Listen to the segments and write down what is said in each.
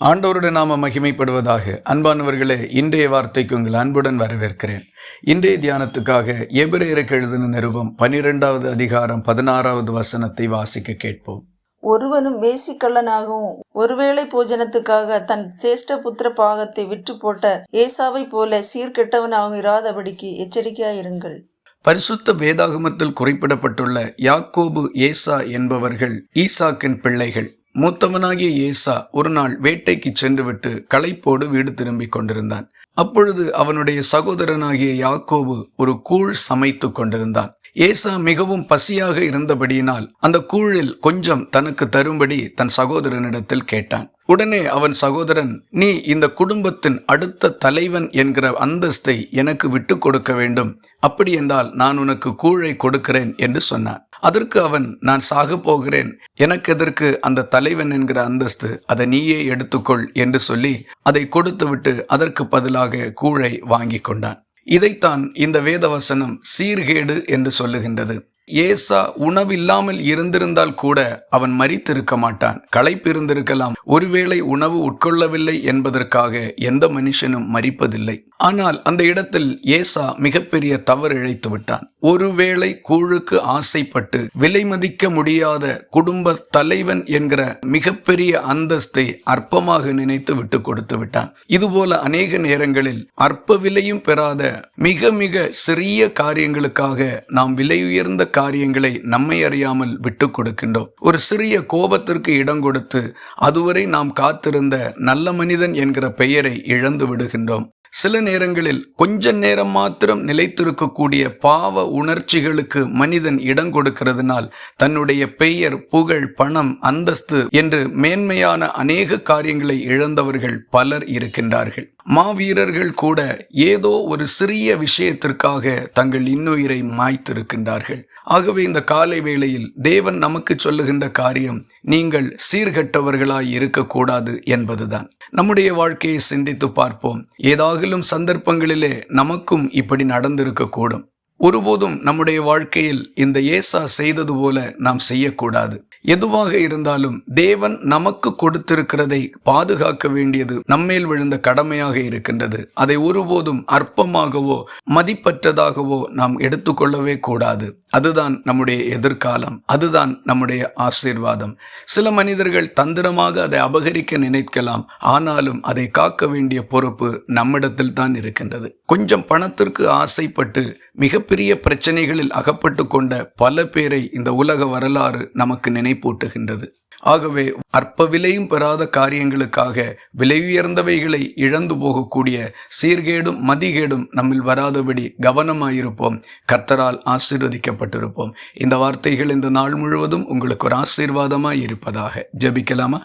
ஆண்டவருடைய நாம மகிமைப்படுவதாக. அன்பானவர்களே இன்றைய வார்த்தைக்கு உங்கள் அன்புடன் வரவேற்கிறேன். இன்றைய தியானத்துக்காக எபிரேயருக்கு எழுதின நிருபம் பனிரெண்டாவது அதிகாரம் பதினாறாவது வசனத்தை வாசிக்க கேட்போம். ஒருவனும் வேசிக்கள்ளனாகவும் ஒருவேளை போஜனத்துக்காக தன் சேஷ்ட புத்திர பாகத்தை விற்று போட்ட ஏசாவை போல சீர்கெட்டவனாகவும் இராதபடிக்கு எச்சரிக்கையாயிருங்கள். பரிசுத்த வேதாகமத்தில் குறிப்பிடப்பட்டுள்ள யாக்கோபு ஏசா என்பவர்கள் ஈசாக்கின் பிள்ளைகள். மூத்தவனாகிய ஏசா ஒரு நாள் வேட்டைக்கு சென்றுவிட்டு களைப்போடு வீடு திரும்பிக் கொண்டிருந்தான். அப்பொழுது அவனுடைய சகோதரனாகிய யாக்கோபு ஒரு கூழ் சமைத்து கொண்டிருந்தான். ஏசா மிகவும் பசியாக இருந்தபடியினால் அந்த கூழில் கொஞ்சம் தனக்கு தரும்படி தன் சகோதரனிடத்தில் கேட்டான். உடனே அவன் சகோதரன் நீ இந்த குடும்பத்தின் அடுத்த தலைவன் என்கிற அந்தஸ்தை எனக்கு விட்டு கொடுக்க வேண்டும். அப்படி என்றால் நான் உனக்கு கூழை கொடுக்கிறேன் என்று சொன்னான். அதற்கு அவன் நான் சாக போகிறேன். எனக்கு எதற்கு அந்த தலைவன் என்கிற அந்தஸ்து அதை நீயே எடுத்துக்கொள் என்று சொல்லி அதை கொடுத்துவிட்டு அதற்கு பதிலாக கூழை வாங்கி கொண்டான். இதைத்தான் இந்த வேதவசனம் சீர்கேடு என்று சொல்லுகின்றது. ஏசா உணவில்லாமல் இருந்திருந்தால் கூட அவன் மறித்திருக்க மாட்டான். களைப்பிருந்திருக்கலாம். ஒருவேளை உணவு உட்கொள்ளவில்லை என்பதற்காக எந்த மனுஷனும் மறிப்பதில்லை ஆனால் அந்த இடத்தில் ஏசா மிகப்பெரிய தவறு இழைத்து விட்டான். ஒருவேளை கூழுக்கு ஆசைப்பட்டு விலை மதிக்க முடியாத குடும்ப தலைவன் என்கிற மிகப்பெரிய அந்தஸ்தை அற்பமாக நினைத்து விட்டு கொடுத்து விட்டான். இதுபோல அநேக நேரங்களில் அற்ப விலையும் பெறாத மிக மிக சிறிய காரியங்களுக்காக நாம் விலையுயர்ந்த காரியங்களை நம்மை அறியாமல் விட்டு கொடுக்கின்றோம். ஒரு சிறிய கோபத்திற்கு இடம் கொடுத்து அதுவரை நாம் காத்திருந்த நல்ல மனிதன் என்கிற பெயரை இழந்து விடுகின்றோம். சில நேரங்களில் கொஞ்ச நேரம் மாத்திரம் நிலைத்திருக்கக்கூடிய பாவ உணர்ச்சிகளுக்கு மனிதன் இடம் கொடுக்கிறதுனால் தன்னுடைய பெயர் புகழ் பணம் அந்தஸ்து என்று மேன்மையான அநேக காரியங்களை இழந்தவர்கள் பலர் இருக்கின்றார்கள். மாவீரர்கள் கூட ஏதோ ஒரு சிறிய விஷயத்திற்காக தங்கள் இன்னுயிரை மாய்த்திருக்கின்றார்கள். ஆகவே இந்த காலை வேளையில் தேவன் நமக்கு சொல்லுகின்ற காரியம் நீங்கள் சீர்கெட்டவர்களாய் இருக்கக்கூடாது என்பதுதான். நம்முடைய வாழ்க்கையை சிந்தித்து பார்ப்போம். ஏதாகிலும் சந்தர்ப்பங்களிலே நமக்கும் இப்படி நடந்திருக்கக்கூடும். ஒருபோதும் நம்முடைய வாழ்க்கையில் இந்த ஏசா செய்தது போல நாம் செய்யக்கூடாது. எதுவாக இருந்தாலும் தேவன் நமக்கு கொடுத்திருக்கிறதை பாதுகாக்க வேண்டியது நம்மேல் விழுந்த கடமையாக இருக்கின்றது. அதை ஒருபோதும் அற்பமாகவோ மதிப்பற்றதாகவோ நாம் எடுத்துக்கொள்ளவே கூடாது. அதுதான் நம்முடைய எதிர்காலம். அதுதான் நம்முடைய ஆசீர்வாதம். சில மனிதர்கள் தந்திரமாக அதை அபகரிக்க நினைக்கலாம். ஆனாலும் அதை காக்க வேண்டிய பொறுப்பு நம்மிடத்தில் தான் இருக்கின்றது. கொஞ்சம் பணத்திற்கு ஆசைப்பட்டு மிகப்பெரிய பிரச்சனைகளில் அகப்பட்டு கொண்ட பல பேரை இந்த உலக வரலாறு நமக்கு நினைப்பூட்டுகின்றது. ஆகவே அற்ப விலையும் பெறாத காரியங்களுக்காக விலை உயர்ந்தவைகளை இழந்து போகக்கூடிய சீர்கேடும் மதிகேடும் நம்மில் வராதபடி கவனமாயிருப்போம். கர்த்தரால் ஆசீர்வதிக்கப்பட்டிருப்போம். இந்த வார்த்தைகள் இந்த நாள் முழுவதும் உங்களுக்கு ஒரு ஆசீர்வாதமாய் இருப்பதாக. ஜபிக்கலாமா?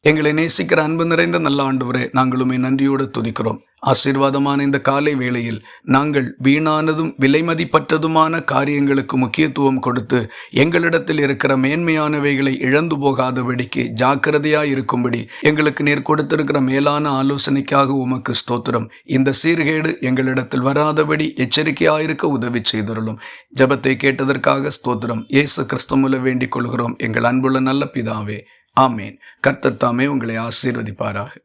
எங்களை நேசிக்கிற அன்பு நிறைந்த நல்ல ஆண்டவரே நாங்களுமே நன்றியோடு துதிக்கிறோம். ஆசீர்வாதமான இந்த காலை வேளையில் நாங்கள் வீணானதும் விலைமதிப்பற்றதுமான காரியங்களுக்கு முக்கியத்துவம் கொடுத்து எங்களிடத்தில் இருக்கிற மேன்மையானவைகளை இழந்து போகாதபடிக்கு ஜாக்கிரதையாய் இருக்கும்படி எங்களுக்கு நேர் கொடுத்திருக்கிற மேலான ஆலோசனைக்காக உமக்கு ஸ்தோத்திரம். இந்த சீர்கேடு எங்களிடத்தில் வராதபடி எச்சரிக்கையாயிருக்க உதவி செய்துள்ளோம் ஜபத்தை கேட்டதற்காக ஸ்தோத்திரம். இயேசு கிறிஸ்தமுல வேண்டிக் கொள்கிறோம். எங்கள் அன்புள்ள நல்ல பிதாவே. ஆமேன். கர்த்தத்தாமே உங்களை ஆசீர்வதிப்பாராக.